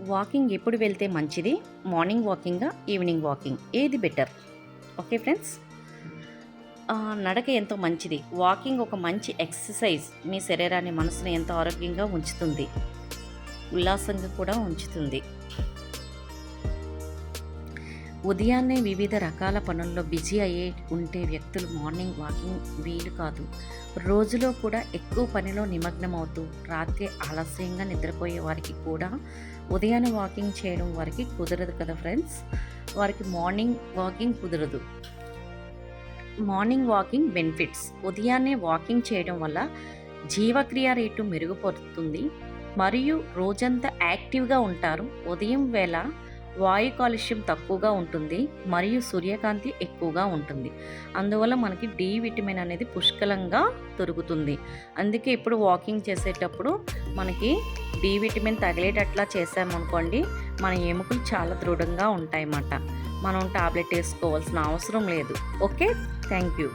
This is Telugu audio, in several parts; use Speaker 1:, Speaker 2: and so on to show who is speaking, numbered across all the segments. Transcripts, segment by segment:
Speaker 1: వాకింగ్ ఎప్పుడు వెళ్తే మంచిది? మార్నింగ్ వాకింగా ఈవినింగ్ వాకింగ్. ఏది బెటర్? Okay friends? నడక ఎంతో మంచిది. వాకింగ్ ఒక మంచి ఎక్సర్సైజ్. మీ శరీరాన్ని మనసుని ఎంతో ఆరోగ్యంగా ఉంచుతుంది. ఉల్లాసంగా కూడా ఉంచుతుంది. ఉదయాన్నే వివిధ రకాల పనుల్లో బిజీ అయ్యే ఉంటే వ్యక్తులు మార్నింగ్ వాకింగ్ వీలు కాదు. రోజులో కూడా ఎక్కువ పనిలో నిమగ్నం అవుతూ రాత్రి ఆలస్యంగా నిద్రపోయే వారికి కూడా ఉదయాన్నే వాకింగ్ చేయడం వారికి కుదరదు కదా ఫ్రెండ్స్? వారికి మార్నింగ్ వాకింగ్ కుదరదు. Morning walking benefits. ఉదయాన్నే వాకింగ్ చేయడం వల్ల జీవక్రియ రేటు మెరుగుపడుతుంది. మరియు రోజంతా యాక్టివ్గా ఉంటారు. ఉదయం వేళ వాయు కాలుష్యం తక్కువగా ఉంటుంది మరియు సూర్యకాంతి ఎక్కువగా ఉంటుంది. అందువల్ల మనకి డి విటమిన్ అనేది పుష్కలంగా దొరుకుతుంది. అందుకే ఇప్పుడు వాకింగ్ చేసేటప్పుడు మనకి డి విటమిన్ తగిలేటట్లా చేసామనుకోండి మన ఎముకలు చాలా దృఢంగా ఉంటాయన్నమాట. మనం టాబ్లెట్ వేసుకోవాల్సిన అవసరం లేదు. ఓకే? థ్యాంక్ యూ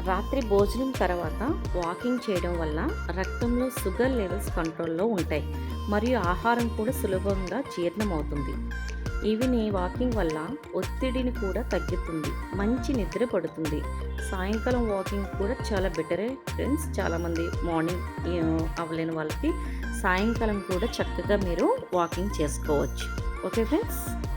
Speaker 1: రాత్రి భోజనం తర్వాత వాకింగ్ చేయడం వల్ల రక్తంలో షుగర్ లెవెల్స్ కంట్రోల్లో ఉంటాయి. మరియు ఆహారం కూడా సులభంగా జీర్ణమవుతుంది. ఇవిని వాకింగ్ వల్ల ఒత్తిడిని కూడా తగ్గుతుంది. మంచి నిద్ర పడుతుంది. సాయంకాలం వాకింగ్ కూడా చాలా బెటరే ఫ్రెండ్స్. చాలామంది మార్నింగ్ అవ్వలేని వాళ్ళకి సాయంకాలం కూడా చక్కగా మీరు వాకింగ్ చేసుకోవచ్చు. Okay friends?